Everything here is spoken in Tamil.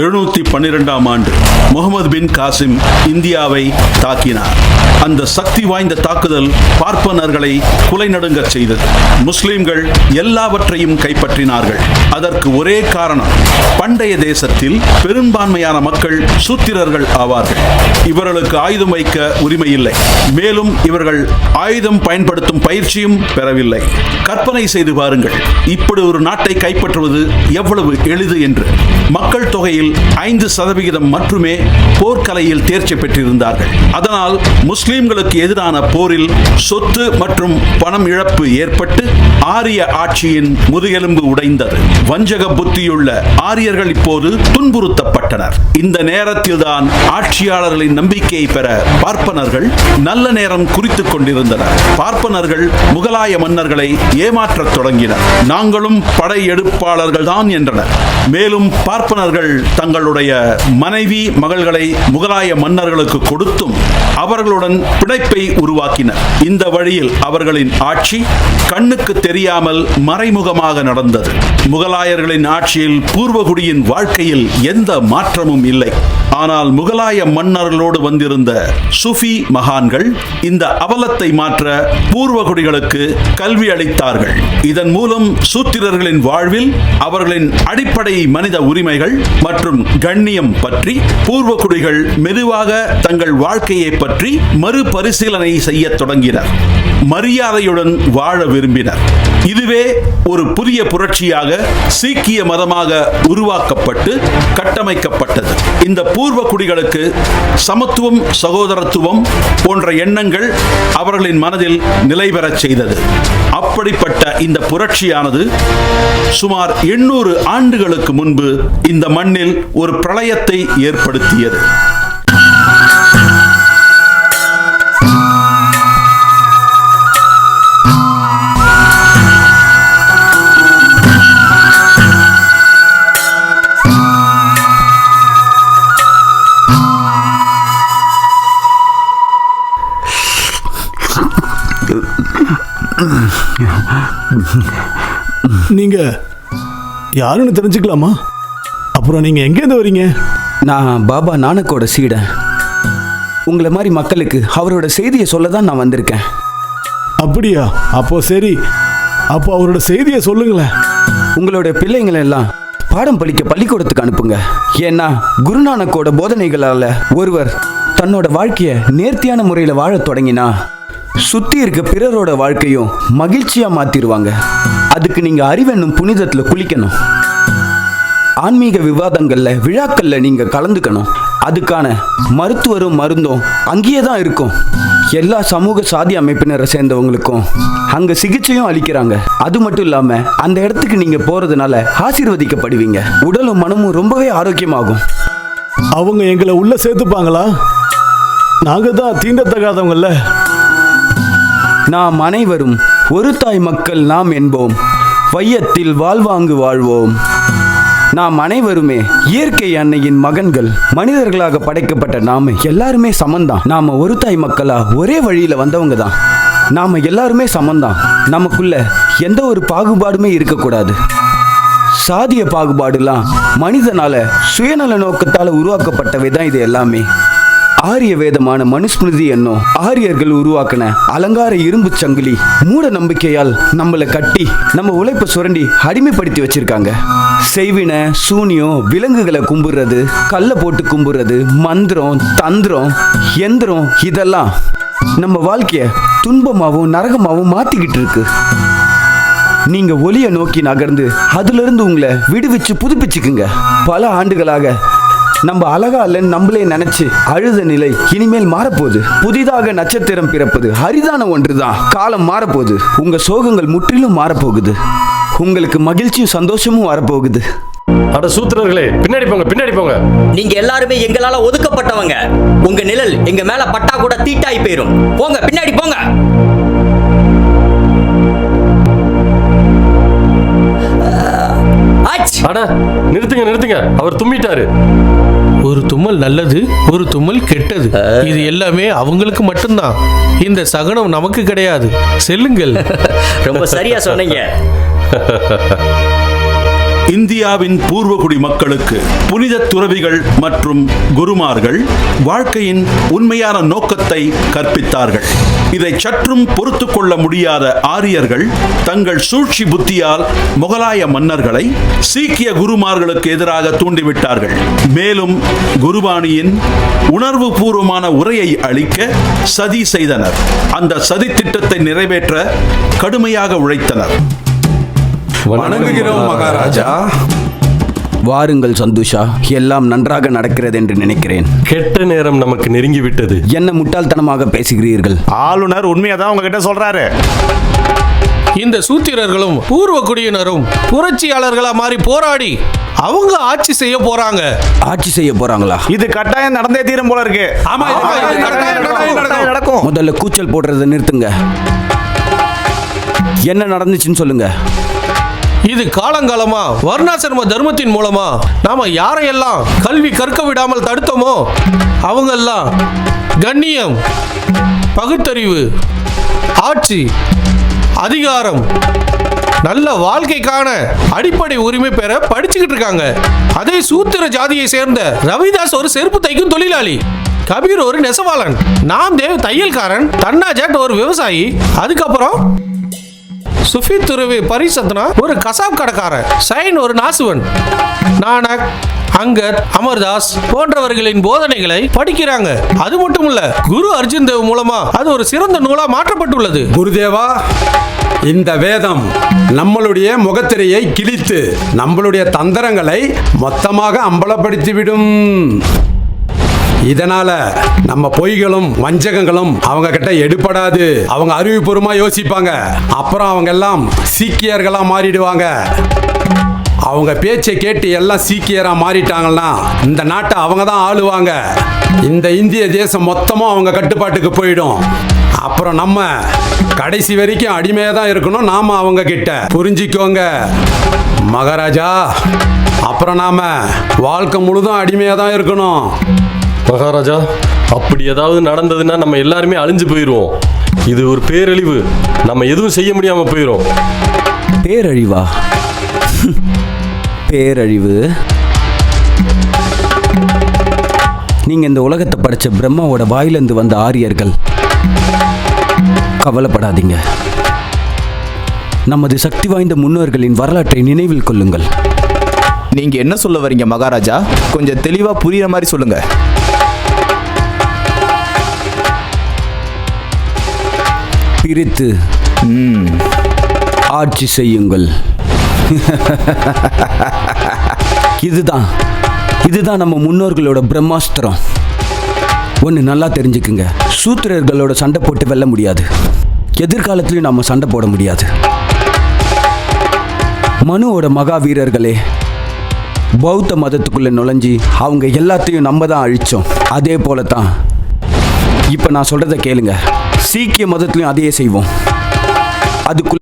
எழுநூத்தி பன்னிரெண்டாம் ஆண்டு முகமது பின் காசிம் இந்தியாவை தாக்கினார். அந்த சக்தி வாய்ந்த தாக்குதல் பார்ப்பனர்களை குலை நடுங்கச் செய்தது. முஸ்லிம்கள் எல்லாவற்றையும் கைப்பற்றினார்கள். அதற்கு ஒரே காரணம் பண்டைய தேசத்தில் பெரும்பான்மையான மக்கள் சூத்திரர்கள் ஆவார்கள். இவர்களுக்கு ஆயுதம் வைக்க உரிமை இல்லை மேலும் இவர்கள் ஆயுதம் பயன்படுத்தும் பயிற்சியும் பெறவில்லை. கற்பனை செய்து பாருங்கள் இப்படி ஒரு நாட்டை கைப்பற்றுவது எவ்வளவு எளிது என்று. மக்கள் தொகையில் ஐந்து சதவிகிதம் மட்டுமே போர்க்கலையில் தேர்ச்சி பெற்றிருந்தார்கள். அதனால் முஸ்லிம்களுக்கு எதிரான போரில் சொத்து மற்றும் பணம் இழப்பு ஏற்பட்டு ஆரிய ஆட்சியின் முதுகெலும்பு உடைந்தது. வஞ்சக புத்தியுள்ள ஆரியர்கள் இப்போது துன்புறுத்தப்பட்டனர். இந்த நேரத்தில் தான் ஆட்சியாளர்களின் நம்பிக்கையை பெற பார்ப்பனர்கள் நல்ல நேரம் குறித்துக் கொண்டிருந்தனர். பார்ப்பனர்கள் முகலாய மன்னர்களை ஏமாற்றத் தொடங்கினர். நாங்களும் படையெடுப்பாளர்கள் தான் என்றனர். மேலும் பார்ப்பனர்கள் தங்களுடைய மனைவி மகள்களை முகலாய மன்னர்களுக்கு கொடுத்தும் அவர்களுடன் பிணைப்பை உருவாக்கினர். இந்த வழியில் அவர்களின் ஆட்சி கண்ணுக்கு தெரியாமல் மறைமுகமாக நடந்தது. முகலாயர்களின் ஆட்சியில் பூர்வகுடியின் வாழ்க்கையில் எந்த மாற்றமும் இல்லை. ஆனால் முகலாய மன்னர்களோடு வந்திருந்த சுஃபி மகான்கள் இந்த அவலத்தை மாற்ற பூர்வகுடிகளுக்கு கல்வி அளித்தார்கள். இதன் மூலம் சூத்திரர்களின் வாழ்வில் அவர்களின் அடிப்படை மனித உரிமைகள் மற்றும் கண்ணியம் பற்றி பூர்வகுடிகள் மெதுவாக தங்கள் வாழ்க்கையை பற்றி மறுபரிசீலனை செய்ய தொடங்கினர். மரியாதையுடன் வாழ விரும்பினர். இதுவே ஒரு புதிய புரட்சியாக சீக்கிய மதமாக உருவாக்கப்பட்டு கட்டமைக்கப்பட்டது. இந்த பூர்வ குடிகளுக்கு சமத்துவம் சகோதரத்துவம் போன்ற எண்ணங்கள் அவர்களின் மனதில் நிலை பெறச் செய்தது. அப்படிப்பட்ட இந்த புரட்சியானது சுமார் எண்ணூறு ஆண்டுகளுக்கு முன்பு இந்த மண்ணில் ஒரு பிரளயத்தை ஏற்படுத்தியது. நீங்க யாருன்னு தெரிஞ்சுக்கலாமா? அப்புறம் நீங்க எங்கேருந்து வரீங்க? நான் பாபா நானக்கோட சீடன் உங்களை மாதிரி மக்களுக்கு அவரோட செய்தியை சொல்ல தான் நான் வந்திருக்கேன். அப்படியா? அப்போ சரி. அப்போ அவரோட செய்தியை சொல்லுங்களேன். உங்களோட பிள்ளைங்களை எல்லாம் பாடம் படிக்க பள்ளிக்கூடத்துக்கு அனுப்புங்க. ஏன்னா குருநானக்கோட போதனைகளால ஒருவர் தன்னோட வாழ்க்கைய நேர்த்தியான முறையில் வாழத் தொடங்கினா சுத்தி இருக்க பிறரோட வாழ்க்கையும் மகிழ்ச்சியா மாத்திருவாங்க. அதுக்கு நீங்க அறிவென்னும் புனிதத்துல குளிக்கணும். ஆன்மீக விவாதங்கள்ல விழாக்கள்ல நீங்க கலந்துக்கணும். அதுக்கான மருத்துவரும் மருந்தும் அங்கேயே தான் இருக்கும். எல்லா சமூக சாதி அமைப்பினரை சேர்ந்தவங்களுக்கும் அங்க சிகிச்சையும் அளிக்கிறாங்க. அது மட்டும் இல்லாம அந்த இடத்துக்கு நீங்க போறதுனால ஆசீர்வதிக்கப்படுவீங்க. உடலும் மனமும் ரொம்பவே ஆரோக்கியமாகும். அவங்க எங்களை உள்ள சேர்த்துப்பாங்களா? நாங்க தான் தீண்டத்தகாதவங்கல்ல நாம் அனைவரும் ஒரு தாய் மக்கள் நாம் என்போம். வையத்தில் வாழ்வாங்கு வாழ்வோம். நாம் அனைவருமே இயற்கை அன்னையின் மகன்கள் மனிதர்களாக படைக்கப்பட்ட நாம எல்லாருமே சமந்தான். நாம ஒரு தாய் மக்களா ஒரே வழியில வந்தவங்க தான் நாம எல்லாருமே சமந்தான். நமக்குள்ள எந்த ஒரு பாகுபாடுமே இருக்கக்கூடாது. சாதிய பாகுபாடுலாம் மனிதனால சுயநல நோக்கத்தால உருவாக்கப்பட்டவை தான் இது எல்லாமே. ஆரிய வேதமான மனுஸ்மிருதி என்னும் ஆரியர்கள் உருவாக்கின அலங்கார இரும்பு சங்கிலி மூட நம்பிக்கையால் நம்மளை கட்டி நம்ம உழைப்பை சுரண்டி அடிமைப்படுத்தி வச்சிருக்காங்க. செய்வின சூனியம் விலங்குகளை கும்பிடுறது கல்லை போட்டு கும்பிடுறது மந்திரம் தந்திரம் எந்திரம் இதெல்லாம் நம்ம வாழ்க்கைய துன்பமாகவும் நரகமாகவும் மாத்திக்கிட்டு இருக்கு. நீங்க ஒளிய நோக்கி நகர்ந்து அதிலிருந்து உங்களை விடுவிச்சு புதுப்பிச்சுக்குங்க. பல ஆண்டுகளாக நம்ம அழகா இல்லைன்னு நம்மளே நினைச்சு அழுத நிலை இனிமேல் மாறப்போகுது. புதிதாக நட்சத்திரம் பிறப்பது அரிதான ஒன்றுதான். காலம் மாறப்போகுது. உங்க சோகங்கள் முற்றிலும் மாறப்போகுது. உங்களுக்கு மகிழ்ச்சியும் சந்தோஷமும் வரப்போகுது. அட சூத்திரர்களே பின்னாடி போங்க பின்னாடி போங்க. நீங்க எல்லாருமே எங்களால ஒதுக்கப்பட்டவங்க. உங்க நிழல் எங்க மேல பட்டா கூட தீட்டாய் போயிரும். போங்க பின்னாடி போங்க. அட நிறுத்துங்க நிறுத்துங்க. அவர் தும்மிட்டாரு ஒரு தும்மல் நல்லது ஒரு தும்மல் கெட்டது. இது எல்லாமே அவங்களுக்கு மட்டும்தான். இந்த சகனம் நமக்கு கிடையாது. செல்லுங்கள். ரொம்ப சரியா சொன்னீங்க. இந்தியாவின் பூர்வகுடி மக்களுக்கு புனித துறவிகள் மற்றும் குருமார்கள் வாழ்க்கையின் உண்மையான நோக்கத்தை கற்பித்தார்கள். இதை சற்றும் பொறுத்து கொள்ள முடியாத ஆரியர்கள் தங்கள் சூழ்ச்சி புத்தியால் முகலாய மன்னர்களை சீக்கிய குருமார்களுக்கு எதிராக தூண்டிவிட்டார்கள். மேலும் குருபானியின் உணர்வு பூர்வமான உரையை அளிக்க சதி செய்தனர். அந்த சதி திட்டத்தை நிறைவேற்ற கடுமையாக உழைத்தனர். வணங்குகிறோம் மகாராஜா. வாருங்கள் சந்தோஷா எல்லாம் நன்றாக நடக்கிறது என்று நினைக்கிறேன். கெட்ட நேரம் நமக்கு நெருங்கி விட்டது என்ன முட்டாள்தனமாக பேசுகிறீர்கள்? ஆளுநர் உண்மையை தான் உங்ககிட்ட சொல்றாரு. இந்த சூத்திரர்களும் பூர்வ குடியினரும் புரட்சியாளர்களா மாறி போராடி அவங்க ஆட்சி செய்ய போறாங்க. ஆட்சி செய்ய போறாங்களா? இது கட்டாயம் நடந்தே தீரும் போல இருக்கு. ஆமா, இது கட்டாயம் நடக்கும். நடக்கும். முதல்ல கூச்சல் போடுறதை நிறுத்துங்க. என்ன நடந்துச்சுன்னு சொல்லுங்க. இது காலங்காலமா? வர்ணாசிரம தர்மத்தின் மூலமா? நாம யாரையெல்லாம் கல்வி கற்க விடாமல் தடுத்தோமோ அவங்கெல்லாம் கண்ணியம் பகுத்தறிவு ஆட்சி அதிகாரம் நல்ல வாழ்க்கைக்கான அடிப்படை உரிமை பெற படிச்சுக்கிட்டு இருக்காங்க. அதே சூத்திர ஜாதியை சேர்ந்த ரவிதாஸ் ஒரு செருப்பு தைக்கும் தொழிலாளி. கபீர் ஒரு நெசவாளன். நாம் தேவ் தையல்காரன். தன்னாஜாட் ஒரு விவசாயி. அதுக்கப்புறம் சுஃபி துருவி பரிசத்னா ஒரு கசாப் கடைக்காரன். சைன் ஒரு நாசுவன். நானக் அங்கர் அமர்தாஸ் போன்றவர்களின் போதனைகளை படிக்கிறாங்க. அது மட்டும் இல்ல குரு அர்ஜுன் தேவ் மூலமா அது ஒரு சிறந்த நூலா மாற்றப்பட்டுள்ளது. குருதேவா இந்த வேதம் நம்மளுடைய முகத்திரையை கிழித்து நம்மளுடைய தந்திரங்களை மொத்தமாக அம்பலப்படுத்திவிடும். இதனால நம்ம பொய்களும் வஞ்சகங்களும் அவங்க கிட்ட எடுபடாது. அவங்க அறிவுபூர்வமா யோசிப்பாங்க. அப்புறம் அவங்க எல்லாம் சீக்கியர்களா மாறிடுவாங்க. அவங்க பேச்சை கேட்டு எல்லாம் சீக்கியராக மாறிட்டாங்கன்னா இந்த நாட்டை அவங்க தான் ஆளுவாங்க. இந்த இந்திய தேசம் மொத்தமும் அவங்க கட்டுப்பாட்டுக்கு போயிடும். அப்புறம் நம்ம கடைசி வரைக்கும் அடிமையாக தான் இருக்கணும் நாம அவங்க கிட்ட. புரிஞ்சிக்கோங்க. மகாராஜா அப்புறம் நாம வாழ்க்கை முழுதும் அடிமையாக தான் இருக்கணும். மகாராஜா அப்படி ஏதாவது நடந்ததுன்னா நம்ம எல்லாருமே அழிஞ்சு போயிடுவோம் இது ஒரு பேரழிவு. நம்ம எதுவும் செய்ய முடியாம போயிடும் பேரழிவா? பேரழிவு? நீங்க இந்த உலகத்தை படைச்ச பிரம்மாவோட வாயிலிருந்து வந்த ஆரியர்கள் கவலைப்படாதீங்க. நமது சக்தி வாய்ந்த முன்னோர்களின் வரலாற்றை நினைவில் கொள்ளுங்கள். நீங்க என்ன சொல்ல வரீங்க மகாராஜா? கொஞ்சம் தெளிவா புரியுற மாதிரி சொல்லுங்க. பிரித்து ஆட்சி செய்யுங்கள். இதுதான் இதுதான் நம்ம முன்னோர்களோட பிரம்மாஸ்திரம். ஒன்று நல்லா தெரிஞ்சுக்குங்க. சூத்திரர்களோட சண்டை போட்டு வெல்ல முடியாது. எதிர்காலத்திலையும் நம்ம சண்டை போட முடியாது. மனுவோட மகாவீரர்களே பௌத்த மதத்துக்குள்ளே நுழைஞ்சி அவங்க எல்லாத்தையும் நம்ம தான் அழிச்சோம். அதே போல தான் இப்போ நான் சொல்கிறத கேளுங்க. சீக்கிய மதத்துலையும் அதையே செய்வோம். அதுக்குள்ள